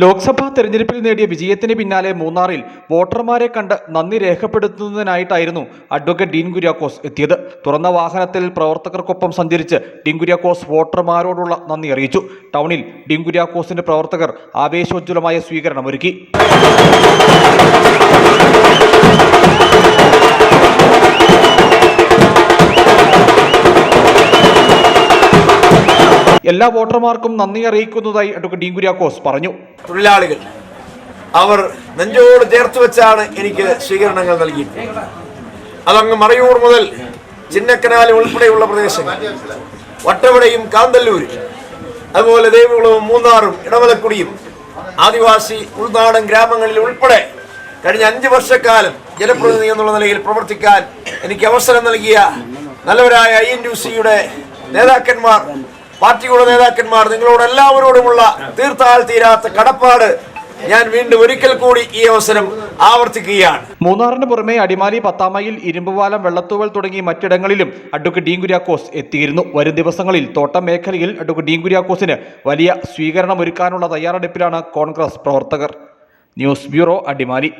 ലോക്സഭാ തെരഞ്ഞെടുപ്പിൽ നേടിയ വിജയത്തിന് പിന്നാലെ മൂന്നാറിൽ വോട്ടർമാരെ കണ്ട് നന്ദി രേഖപ്പെടുത്തുന്നതിനായിട്ടായിരുന്നു അഡ്വക്കേറ്റ് ഡീൻ കുര്യാക്കോസ് എത്തിയത്. തുറന്ന വാഹനത്തിൽ പ്രവർത്തകർക്കൊപ്പം സഞ്ചരിച്ച് ഡീൻ കുര്യാക്കോസ് വോട്ടർമാരോടുള്ള നന്ദി അറിയിച്ചു. ടൗണിൽ ഡീൻ കുര്യാക്കോസിന്റെ പ്രവർത്തകർ ആവേശോജ്വലമായ സ്വീകരണമൊരുക്കി. എല്ലാ വോട്ടർമാർക്കും നന്ദി അറിയിക്കുന്നതായി അഡ്വക്കേറ്റ് ഡീൻ കുര്യാക്കോസ് പറഞ്ഞു. തൊഴിലാളികൾ അവർ നെഞ്ചോട് ചേർത്ത് വെച്ചാണ് എനിക്ക് സ്വീകരണങ്ങൾ നൽകിയിട്ടുള്ളത്. അതങ്ങ് മറയൂർ മുതൽ ചിന്നക്കനാൽ ഉൾപ്പെടെയുള്ള പ്രദേശങ്ങൾ വട്ടവടയും കാന്തല്ലൂരും അതുപോലെ ദേവികുളവും മൂന്നാറും ഇടമലക്കുടിയും ആദിവാസി ഉൾനാടൻ ഗ്രാമങ്ങളിൽ ഉൾപ്പെടെ കഴിഞ്ഞ അഞ്ച് വർഷക്കാലം ജനപ്രതിനിധി എന്നുള്ള നിലയിൽ പ്രവർത്തിക്കാൻ എനിക്ക് അവസരം നൽകിയ നല്ലവരായ ഐ എൻ യു സിയുടെ നേതാക്കന്മാർ പാർട്ടിയുടെ നേതാക്കന്മാർ നിങ്ങളോട് എല്ലാവരോടുമുള്ള തീർത്താൽ തീരാത്ത കടപ്പാട് ഞാൻ വീണ്ടും ഒരിക്കൽ കൂടി ഈ അവസരം ആവർത്തിക്കുകയാണ്. മൂന്നാറിന് പുറമെ അടിമാലി പത്താമയിൽ ഇരുമ്പുപാലം വെള്ളത്തൂവൽ തുടങ്ങി മറ്റിടങ്ങളിലും അഡ്വക്കേറ്റ് ഡീൻ എത്തിയിരുന്നു. വരും ദിവസങ്ങളിൽ തോട്ടം മേഖലയിൽ അഡ്വക്കേറ്റ് ഡീൻ വലിയ സ്വീകരണമൊരുക്കാനുള്ള തയ്യാറെടുപ്പിലാണ് കോൺഗ്രസ് പ്രവർത്തകർ. News bureau Adimali.